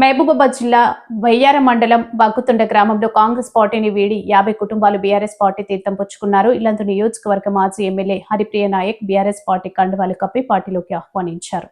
మహబూబాబాద్ జిల్లా వయ్యార మండలం బగ్గుతుండ గ్రామంలో కాంగ్రెస్ పార్టీని వీడి యాభై కుటుంబాలు బీఆర్ఎస్ పార్టీ తీర్థం పుచ్చుకున్నారు. ఇల్లందు నియోజకవర్గ మాజీ MLA Haripriya Nayak BRS party కండువాలు కప్పి పార్టీలోకి ఆహ్వానించారు.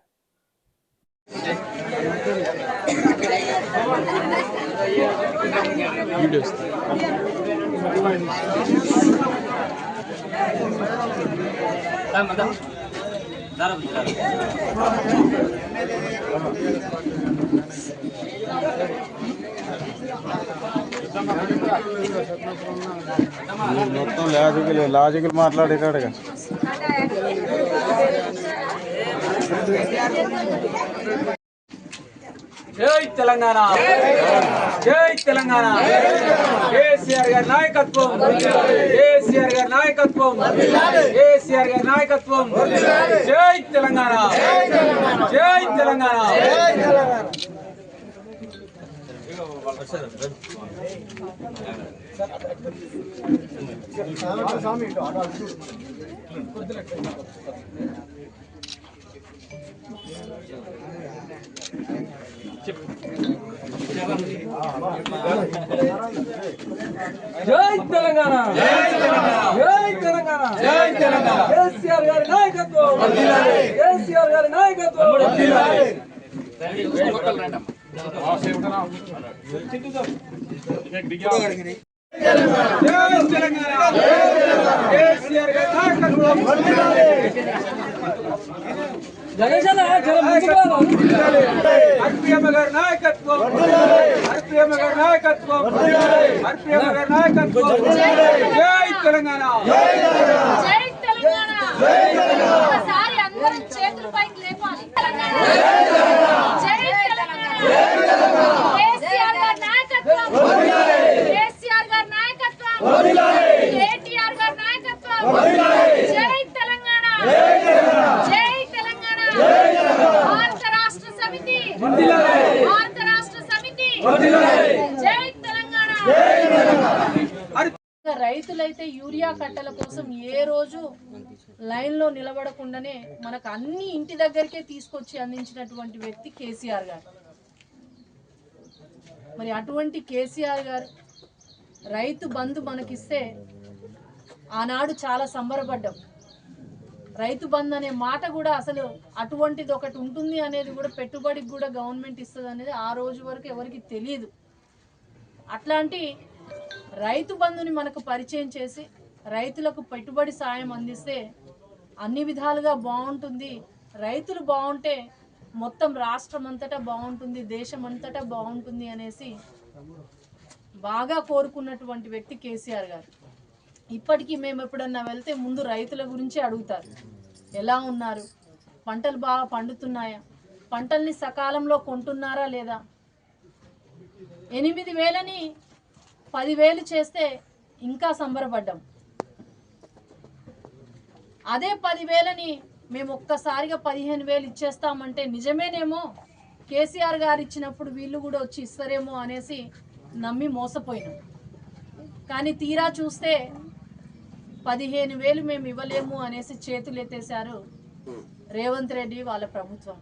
మొత్తం లాజికల్ లాజికల్ మాట్లాడేటాడుగా జై తెలంగాణ జై తెలంగాణ. కేసీఆర్ గారి నాయకత్వం కేసీఆర్ గారి నాయకత్వం కేసీఆర్ గారి నాయకత్వం. జై తెలంగాణ జై తెలంగాణ జై తెలంగాణ. జై తెలంగాణ. జై తెలంగాణ. జై తెలంగాణ కేసీఆర్ గారి నాయకత్వం కేసీఆర్ గారి నాయకత్వం జై తెలంగాణ. కేసీఆర్ గారి నాయకత్వం హర్ప్రియమ్మ గారి నాయకత్వం హర్ప్రియమ్మ గారి నాయకత్వం గారి నాయకత్వం జై తెలంగాణ. జై తెలంగాణ ఒకసారి అందరం చేతుల పైకి లేపాలి తెలంగాణ జై తెలంగాణ కేసీఆర్ గారి నాయకత్వం కేసీఆర్ గారి నాయకత్వం కేటీఆర్ గారి నాయకత్వం జై తెలంగాణ జై తెలంగాణ భారత రాష్ట్ర సమితి భారత రాష్ట్ర సమితి. జై తెలంగాణ. రైతులైతే యూరియా కట్టల కోసం ఏ రోజు లైన్లో నిలబడకుండానే మనకు అన్ని ఇంటి దగ్గరికే తీసుకొచ్చి అందించినటువంటి వ్యక్తి కేసీఆర్ గారు. మరి అటువంటి కేసీఆర్ గారు రైతు బంధు మనకిస్తే ఆనాడు చాలా సంబరపడ్డాం. రైతు బంధు అనే మాట కూడా అసలు అటువంటిది ఒకటి ఉంటుంది అనేది కూడా పెట్టుబడికి కూడా గవర్నమెంట్ ఇస్తుంది అనేది ఆ రోజు వరకు ఎవరికి తెలియదు. అట్లాంటి రైతు బంధుని మనకు పరిచయం చేసి రైతులకు పెట్టుబడి సాయం అందిస్తే అన్ని విధాలుగా బాగుంటుంది. రైతులు బాగుంటే మొత్తం రాష్ట్రం అంతటా బాగుంటుంది దేశం అంతటా బాగుంటుంది అనేసి బాగా కోరుకున్నటువంటి వ్యక్తి కేసీఆర్ గారు. ఇప్పటికీ మేము ఎప్పుడన్నా వెళ్తే ముందు రైతుల గురించి అడుగుతారు. ఎలా ఉన్నారు? పంటలు బాగా పండుతున్నాయా? పంటల్ని సకాలంలో కొంటున్నారా లేదా? ఎనిమిది వేలని పదివేలు చేస్తే ఇంకా సంబరపడ్డాం. అదే పదివేలని మేము ఒక్కసారిగా పదిహేను వేలు ఇచ్చేస్తామంటే నిజమేనేమో? కేసీఆర్ గారు ఇచ్చినప్పుడు వీళ్ళు కూడా వచ్చి ఇస్తారేమో అనేసి నమ్మి మోసపోయినాం. కానీ తీరా చూస్తే పదిహేను వేలు మేము ఇవ్వలేము అనేసి చేతులు ఎత్తేసారు రేవంత్ రెడ్డి వాళ్ళ ప్రభుత్వం.